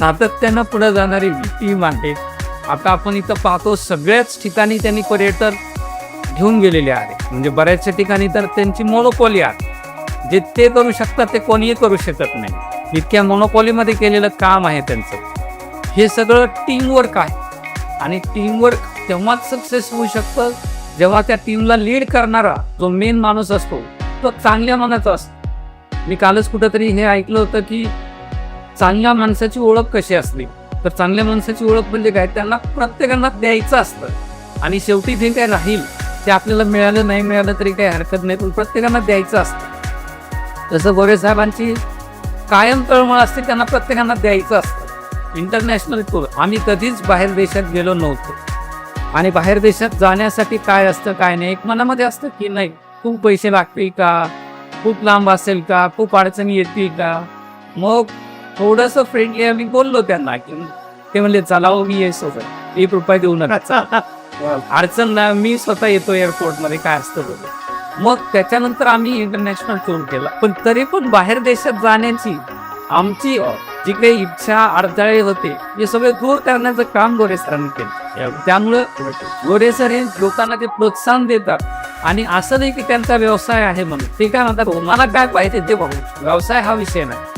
सातत्यानं पुढे जाणारी टीम आहे. आता आपण इथं पाहतो सगळ्याच ठिकाणी त्यांनी पर्यटन घेऊन गेलेले आहे. म्हणजे बऱ्याचशा ठिकाणी तर त्यांची मोनोपॉली आहे. जे ते करू शकतात ते कोणीही करू शकत नाही. इतक्या मोनोपॉलीमध्ये केलेलं काम आहे त्यांचं. हे सगळं टीमवर्क आहे. आणि टीमवर्क तेव्हाच सक्सेस होऊ शकतं. जेव्हा त्या टीमला लीड करणारा जो मेन माणूस असतो तो चांगल्या मनाचा असतो. मी कालच कुठंतरी हे ऐकलं होतं की चांगल्या माणसाची ओळख कशी असली तर चांगल्या माणसाची ओळख म्हणजे काय? त्यांना प्रत्येकांना द्यायचं असतं. आणि शेवटी जे काय राहील ते आपल्याला मिळालं नाही मिळालं तरी काही हरकत नाही पण प्रत्येकांना द्यायचं असतं. जसं गोरे साहेबांची कायम तळमळ असते त्यांना प्रत्येकांना द्यायचं असतं. इंटरनॅशनल टूर आम्ही कधीच बाहेर देशात गेलो नव्हतो. आणि बाहेर देशात जाण्यासाठी काय असतं काय नाही एक मनामध्ये असतं की नाही खूप पैसे लागतील का? खूप लांब असेल का? खूप अडचणी येतील का? मग थोडंसं फ्रेंडली आम्ही बोललो त्यांना की ते म्हणले चला हो मी ये सोबत. एक रुपये देऊ नका. अडचण ना मी स्वतः येतो एअरपोर्टमध्ये काय असतं बघ. मग त्याच्यानंतर आम्ही इंटरनॅशनल टूर केला. पण तरी पण बाहेर देशात जाण्याची आमची जी काही इच्छा अडथळे होते हे सगळे दूर करण्याचं काम गोरे सरांनी केलं. त्यामुळं गोरे सर हे लोकांना ते प्रोत्साहन देतात. आणि असं नाही की त्यांचा व्यवसाय आहे म्हणून. ते काय म्हणतात "हो, मला काय पाहिजे ते बघू. व्यवसाय हा विषय नाही.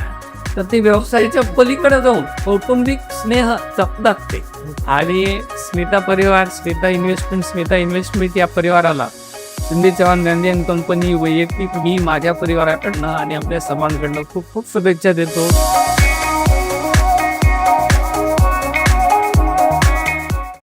तर ते व्यवसायाच्या पलीकडे जाऊन कौटुंबिक स्नेह जपतात ते आणि स्मिता परिवार स्मिता इन्व्हेस्टमेंट स्मिता इन्व्हेस्टमेंट या परिवाराला शिंदे चव्हाण गांधी अँड कंपनी वैयक्तिक मी माझ्या परिवाराकडनं आणि आपल्या समाजाकडनं खूप खूप शुभेच्छा देतो.